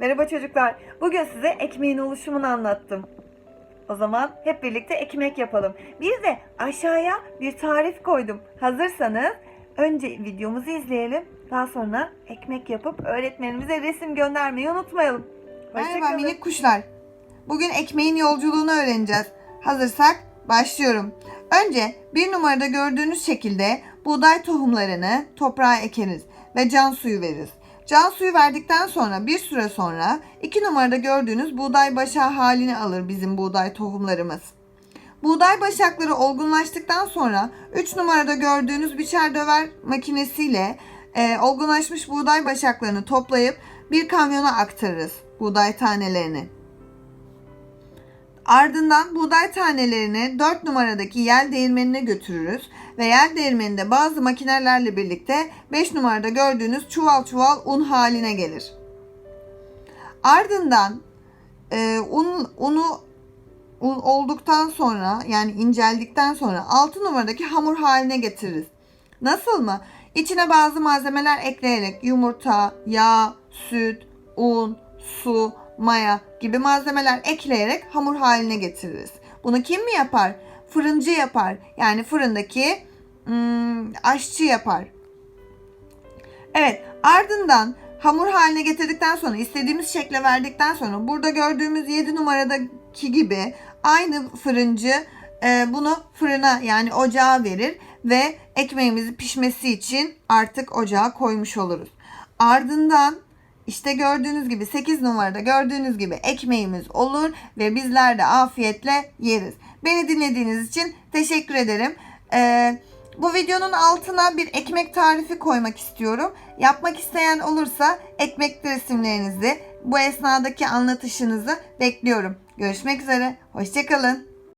Merhaba çocuklar. Bugün size ekmeğin oluşumunu anlattım. O zaman hep birlikte ekmek yapalım. Bir de aşağıya bir tarif koydum. Hazırsanız önce videomuzu izleyelim. Daha sonra ekmek yapıp öğretmenimize resim göndermeyi unutmayalım. Merhaba Hoşçakalın. minik kuşlar. Bugün ekmeğin yolculuğunu öğreneceğiz. Hazırsak başlıyorum. Önce bir numarada gördüğünüz şekilde buğday tohumlarını toprağa ekeriz ve can suyu veririz. Can suyu verdikten sonra bir süre sonra iki numarada gördüğünüz buğday başağı halini alır bizim buğday tohumlarımız. Buğday başakları olgunlaştıktan sonra 3 numarada gördüğünüz biçer döver makinesiyle e, olgunlaşmış buğday başaklarını toplayıp bir kamyona aktarırız buğday tanelerini. Ardından buğday tanelerini 4 numaradaki yel değirmenine götürürüz ve yel değirmeninde bazı makinelerle birlikte 5 numarada gördüğünüz çuval çuval un haline gelir. Ardından e, un, unu un olduktan sonra yani inceldikten sonra 6 numaradaki hamur haline getiririz. Nasıl mı? İçine bazı malzemeler ekleyerek yumurta, yağ, süt, un, su, maya gibi malzemeler ekleyerek hamur haline getiririz. Bunu kim mi yapar? Fırıncı yapar. Yani fırındaki hmm, aşçı yapar. Evet ardından hamur haline getirdikten sonra istediğimiz şekle verdikten sonra burada gördüğümüz 7 numaradaki gibi aynı fırıncı e, bunu fırına yani ocağa verir ve ekmeğimizi pişmesi için artık ocağa koymuş oluruz. Ardından işte gördüğünüz gibi 8 numarada gördüğünüz gibi ekmeğimiz olur ve bizler de afiyetle yeriz. Beni dinlediğiniz için teşekkür ederim. Ee, bu videonun altına bir ekmek tarifi koymak istiyorum. Yapmak isteyen olursa ekmek resimlerinizi, bu esnadaki anlatışınızı bekliyorum. Görüşmek üzere, hoşçakalın.